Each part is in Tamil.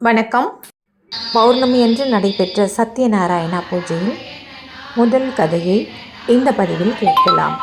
வணக்கம். பௌர்ணமி என்று நடைபெற்ற சத்யநாராயணா பூஜையின் முதல் கதையை இந்த பதிவில் கேட்கலாம்.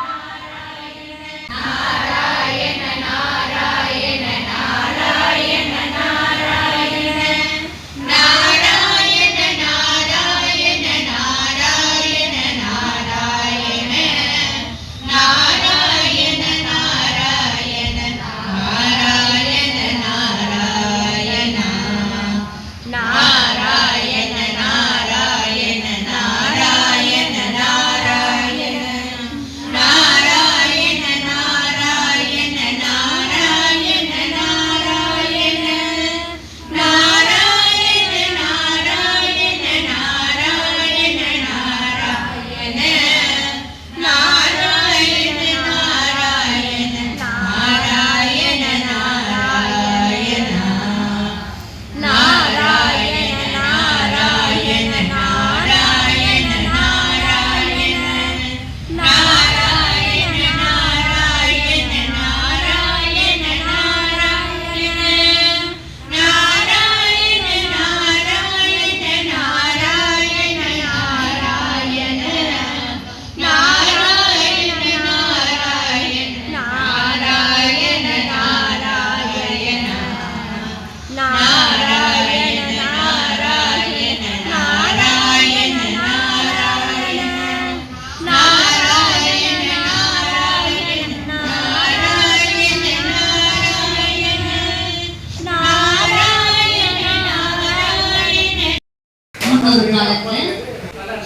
ஒரு காலத்தில்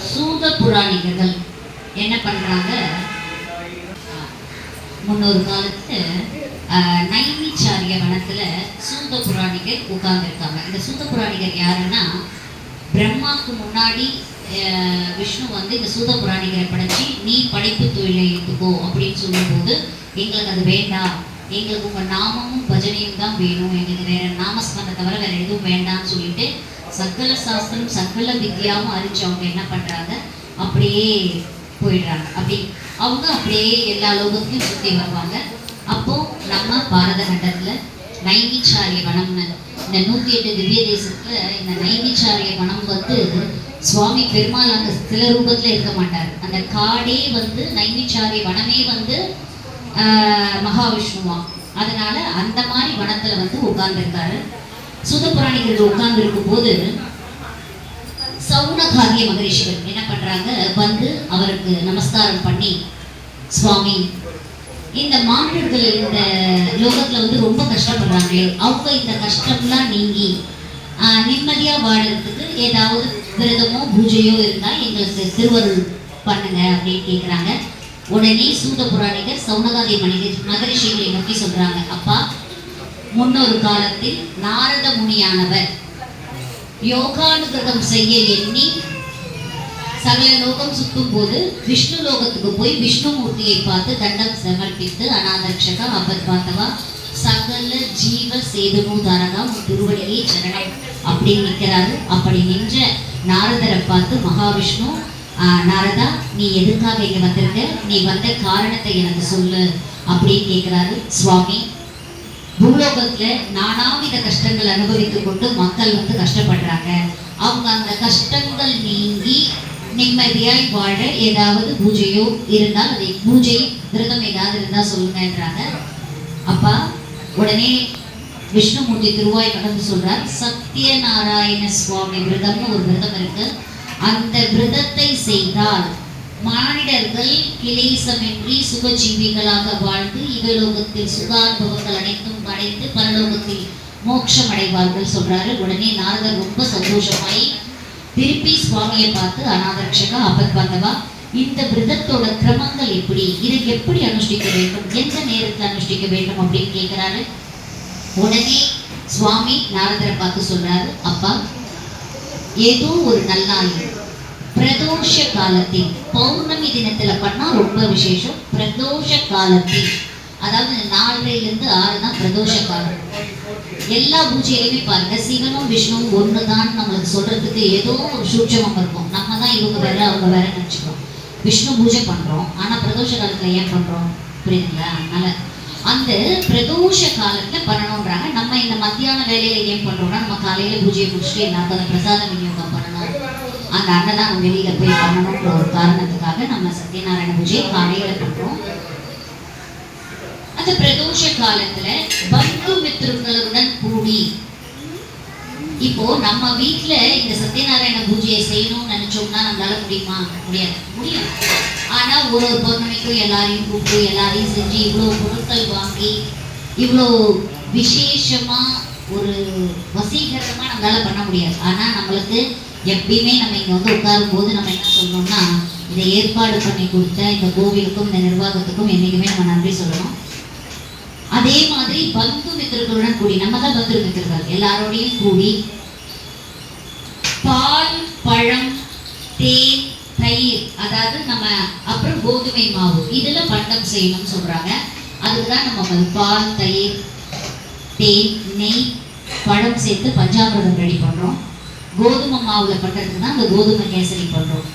சூத புராணிகர்கள் என்ன பண்றாங்க? முன்னொரு காலத்துல நைமிச்சாரிய வனத்துல சூத புராணிகர் உட்கார்ந்துருக்காங்க. இந்த சூத புராணிகர் யாருன்னா பிரம்மாவுக்கு முன்னாடி ஆஹ், விஷ்ணு வந்து இந்த சூத புராணிகரை படைச்சி நீ படைப்பு தொழிலை எடுத்துக்கோ அப்படின்னு சொல்லும்போது எங்களுக்கு அது வேண்டாம். எங்களுக்கு உங்க நாமமும் பஜனையும் தான் வேணும். எங்களுக்கு வேற நாமஸ்மரணத்தை தவிர வேற எதுவும் வேண்டாம்னு சொல்லிட்டு சகல சாஸ்திரம் சகல வித்யாவும் அறிஞ்சு அவங்க என்ன பண்ணுறாங்க அப்படியே போயிடுறாங்க. அப்படி அவங்க அப்படியே எல்லா லோகத்தையும் சுற்றி வருவாங்க. அப்போ நம்ம பாரத கண்டத்தில் நைமிச்சாரிய வனம்னு இந்த நூற்றி எட்டு திவ்ய தேசத்தில் இந்த நைமிச்சாரிய வனம் வந்து சுவாமி பெருமாள் அந்த சில ரூபத்தில் இருக்க மாட்டார். அந்த காடே வந்து நைமிச்சாரிய வனமே வந்து மகாவிஷ்ணுவா. அதனால அந்த மாதிரி வனத்தில் வந்து உட்கார்ந்துருக்காரு. சுதபுராணிகள் உட்கார்ந்து இருக்கும் போது சவுனகாரிய மகரிஷிகள் என்ன பண்றாங்க? வந்து அவருக்கு நமஸ்காரம் பண்ணி சுவாமி இந்த மாணவர்கள் இந்த லோகத்துல வந்து ரொம்ப கஷ்டப்படுறாங்களே அவங்க இந்த கஷ்டம்லாம் நீங்கி நிம்மதியா வாழறதுக்கு ஏதாவது விரதமோ பூஜையோ இருந்தால் எங்களுக்கு திருவருள் பண்ணுங்க அப்படின்னு கேட்குறாங்க உடனே சூத புராணிகர் சௌனகாதி மனிதர் மகரிஷிகளை நோக்கி சொல்றாங்க அப்பா முன்னொரு காலத்தில் நாரத முனியானவர் யோகானுகிரகம் செய்ய எண்ணி சகல லோகம் சுத்தும் போது விஷ்ணு லோகத்துக்கு போய் விஷ்ணுமூர்த்தியை பார்த்து தண்டம் சமர்ப்பித்து அநாதர்ஷகா அபத்வாத்தவா சகல ஜீவ சேதுனூதாரகா உன் திருவடியை சரணம் அப்படின்னு நிற்கிறாரு அப்படி நின்ற நாரதரை பார்த்து மகாவிஷ்ணு நாரதா நீ எதுக்காக இங்கே வந்திருக்க? நீ வந்த காரணத்தை எனக்கு சொல்லு அப்படின்னு கேட்குறாரு சுவாமி பூலோகத்துல நானாவித கஷ்டங்கள் அனுபவித்துக் கொண்டு மக்கள் வந்து கஷ்டப்படுறாங்க. அவங்க அந்த கஷ்டங்கள் நீங்கி நிம்மதியாய் வாழ ஏதாவது பூஜையோ இருந்தால் அதை பூஜை விரதம் ஏதாவது இருந்தா சொல்லுங்கன்றாங்க. அப்பா உடனே விஷ்ணுமூர்த்தி திருவாய் கடந்து சொல்றார் சத்யநாராயண சுவாமி விரதம்னு ஒரு விரதம் இருக்கு. அந்த விரதத்தை செய்தால் மானிடர்கள் கிளேசமின்றி சுகஜீவிகளாக வாழ்ந்து இகலோகத்தில் சுகானுபவங்கள் அனைத்தும் அடைந்து பரலோகத்தில் மோட்சம் அடைவார்கள் சொல்றாரு. உடனே நாரதர் ரொம்ப சந்தோஷமாயி திருப்பி சுவாமியை பார்த்து அநாதரட்சகா அபத்பாந்தவா இந்த விரதத்தோட கிரமங்கள் எப்படி? இதை எப்படி அனுஷ்டிக்க வேண்டும்? எந்த நேரத்தில் அனுஷ்டிக்க வேண்டும்? அப்படின்னு கேட்கிறாரு உடனே சுவாமி நாரதரை பார்த்து சொல்றாரு அப்பா ஏதோ ஒரு நல்லாள் பிரதோஷ காலத்தில் பௌர்ணமி தினத்துல பண்ணா ரொம்ப விசேஷம். பிரதோஷ காலத்தில் அதாவது நாலுலேருந்து இருந்து ஆறு தான் பிரதோஷ காலம் எல்லா பூஜையிலுமே பாருங்க சிவனும் விஷ்ணுவும் ஒண்ணுதான் நம்மளுக்கு சொல்றதுக்கு ஏதோ ஒரு சூட்சமம் இருக்கும். நம்ம தான் இவங்க வேற அவங்க வேற நினைச்சுக்கிறோம் விஷ்ணு பூஜை பண்றோம். ஆனா பிரதோஷ காலத்துல ஏன் பண்றோம்? புரியுதுங்களா? அதனால அந்த பிரதோஷ காலத்துல பண்ணணுன்றாங்க நம்ம இந்த மத்தியான வேலையில ஏன் பண்றோம்னா நம்ம காலையில பூஜையை முடிச்சுட்டு எல்லாருக்கும் பிரசாதம் பிரசாத விநியோகம் பண்ணணும். அந்த அன்னதானம் வெளியில போய் பண்ணணும்ன்ற ஒரு காரணத்துக்காக நம்ம சத்யநாராயண பூஜையை காலையில பண்றோம். அந்த பிரதோஷ காலத்துல பந்து மித்திரங்களுடன் கூடி. இப்போ நம்ம வீட்டுல இந்த சத்யநாராயண பூஜையை செய்யணும்னு நினைச்சோம்னா நம்மளால முடியுமா? முடியாது. முடியும். ஆனா ஒரு ஒரு பௌர்ணமிக்கும் எல்லாரையும் கூப்பிட்டு எல்லாரையும் செஞ்சு இவ்வளோ பொருட்கள் வாங்கி இவ்வளோ விசேஷமா ஒரு வசீகரமா நம்மளால பண்ண முடியாது. ஆனா நம்மளுக்கு எப்பயுமே நம்ம இங்கே வந்து உட்காரும் போது நம்ம என்ன சொல்லணும்னா இதை ஏற்பாடு பண்ணி கொடுத்த இந்த கோவிலுக்கும் இந்த நிர்வாகத்துக்கும் என்னைக்குமே நம்ம நன்றி சொல்லணும். அதே மாதிரி பந்து மித்திரர்களுடன் கூடி நம்ம தான் பந்து மித்திரர்கள் எல்லாரோடையும் கூடி பால் பழம் தேன் தயிர் அதாவது நம்ம அப்புறம் கோதுமை மாவு இதுல பண்டம் செய்யணும்னு சொல்றாங்க. அதுக்கு தான் நம்ம வந்து பால் தயிர் தேன் நெய் பழம் சேர்த்து பஞ்சாமிரதம் ரெடி பண்ணுறோம் கோதுமை மாவுல பண்றதுக்கு தான் அந்த கோதுமை கேசரி பண்றோம்.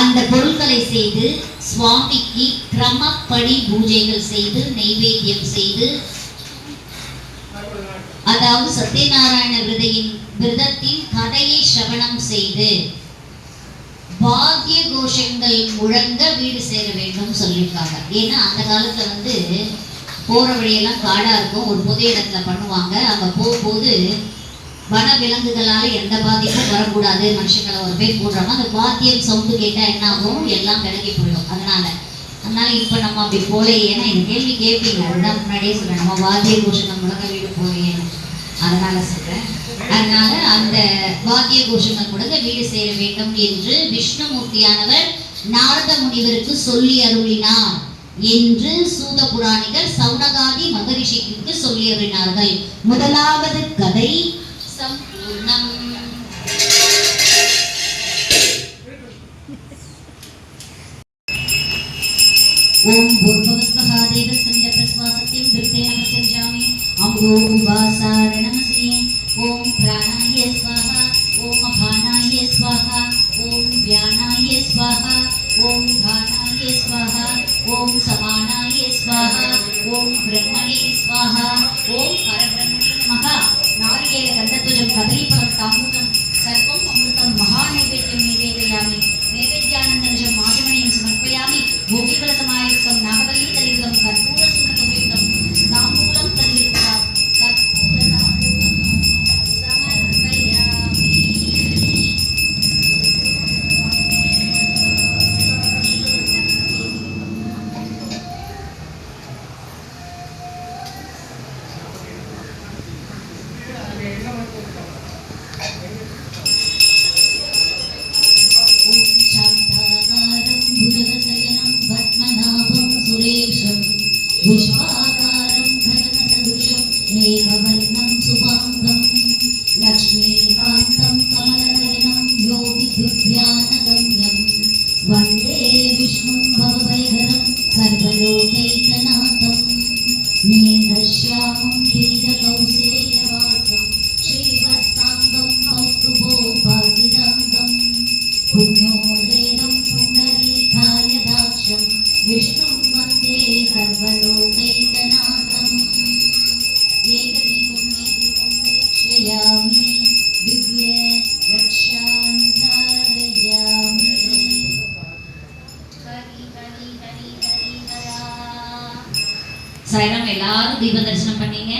அந்த பொருட்களை செய்து சுவாமிக்கு கிரமப்படி பூஜைகள் செய்து நெய்வேத்தியம் செய்து அதாவது சத்யநாராயண விரதையின் விரதத்தின் கதையை சிரவணம் செய்து பாக்கிய கோஷங்கள் முழங்க வீடு சேர வேண்டும் சொல்லியிருக்காங்க. ஏன்னா அந்த காலத்துல வந்து போற வழியெல்லாம் காடா இருக்கும். ஒரு பொது இடத்துல பண்ணுவாங்க. அங்க போகும்போது வன விலங்குகளால எந்த பாதிப்பும் வரக்கூடாது. மனுஷங்களை ஒரு பேர் போடுறாங்க அந்த வாத்தியம் சவுண்டு கேட்டா என்ன ஆகும்? எல்லாம் விலகி போயிடும். அதனால அதனால இப்ப நம்ம அப்படி போல ஏன்னா இந்த கேள்வி கேட்பீங்க அதுதான் முன்னாடியே சொல்றேன். நம்ம வாத்திய கோஷங்கள் முழங்க வீடு போறீங்க அதனால சொல்றேன். அதனால அந்த வாத்திய கோஷங்கள் முழங்க வீடு சேர வேண்டும் என்று விஷ்ணுமூர்த்தியானவர் நாரத முனிவருக்கு சொல்லி அருளினார் என்று சூத புராணிகள் சௌனகாதி மகரிஷிக்கு சொல்லி அருளினார்கள். முதலாவது கதை सम्पूर्णम् ॐ भूर्भुवस्वः देवस्समिदप्रस्वा सत्यं वृद्धेन प्रसञ्जामि नमसि ॐ प्राणाय स्वाहा। ॐ अभानाय स्वाहा। ॐ व्यानाय स्वाहा। ॐ घानाय स्वाहा। ॐ समानाय स्वाहा। ॐ ब्रह्मणे स्वाहा। ॐ परब्रह्मणे नमः। नारिकेलकन्द सदरी पड़ता हूँ ना सर्पों को मुर्तम महान है बेटे मेरे दयामी मेरे ज्ञान अंदर जब माध्यमनीय समर्पयामी। भोगी पर समाये सम नागबली तलिगदम कर पूरा सुन विश्वाकारं घनसदृशं मेघवर्णं शुभाङ्गं लक्ष्मीकान्तं कमलनयनं योगिदिव्यानगम्यं சாய்ராம் எல்லாரும் தீப தரிசனம் பண்ணீங்க.